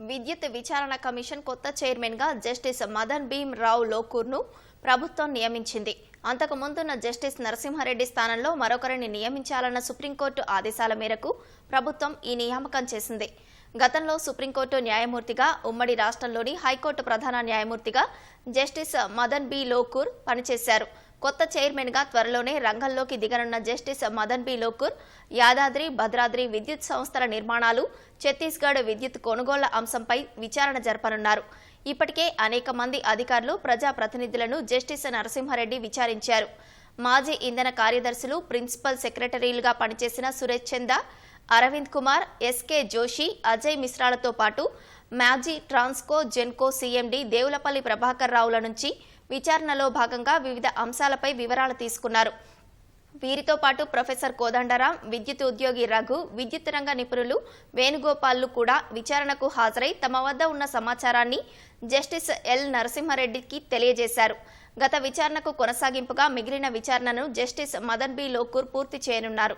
విద్యుత్ విచారణ కమిషన్ కొత్త చైర్మన్గా జస్టిస్ మదన్ భీమ్ రావు లోకూర్ను ప్రభుత్వం నియమించింది. అంతకు ముందున్న జస్టిస్ నరసింహారెడ్డి స్థానంలో మరొకరిని నియమించాలన్న సుప్రీంకోర్టు ఆదేశాల మేరకు ప్రభుత్వం ఈ నియామకం చేసింది. గతంలో సుప్రీంకోర్టు న్యాయమూర్తిగా ఉమ్మడి రాష్ట్రంలోని హైకోర్టు ప్రధాన న్యాయమూర్తిగా జస్టిస్ మదన్ బి లోకూర్ పనిచేశారు. కొత్త చైర్మన్గా త్వరలోనే రంగంలోకి దిగనున్న జస్టిస్ మదన్ బి లోకూర్ యాదాద్రి భద్రాద్రి విద్యుత్ సంస్థల నిర్మాణాలు ఛత్తీస్గఢ్ విద్యుత్ కొనుగోళ్ళ అంశంపై విచారణ జరపనున్నారు. ఇప్పటికే అనేక మంది అధికారులు ప్రజాప్రతినిధులను జస్టిస్ నరసింహారెడ్డి విచారించారు. మాజీ ఇంధన కార్యదర్శులు ప్రిన్సిపల్ సెక్రటరీలుగా పనిచేసిన సురేష్ చంద అరవింద్ కుమార్ ఎస్కే జోషి అజయ్ మిశ్రాలతో పాటు మాజీ ట్రాన్స్కో జెన్కో సీఎండీ దేవులపల్లి ప్రభాకర్ రావుల నుంచి విచారణలో భాగంగా వివిధ అంశాలపై వివరాలు తీసుకున్నారు. వీరితో పాటు ప్రొఫెసర్ కోదండరాం విద్యుత్ ఉద్యోగి రఘు విద్యుత్ రంగ నిపుణులు వేణుగోపాల్లు కూడా విచారణకు హాజరై తమ వద్ద ఉన్న సమాచారాన్ని జస్టిస్ ఎల్. నరసింహారెడ్డికి తెలియజేశారు. గత విచారణకు కొనసాగింపుగా మిగిలిన విచారణను జస్టిస్ మదన్ బి. లోకూర్ పూర్తి చేయనున్నారు.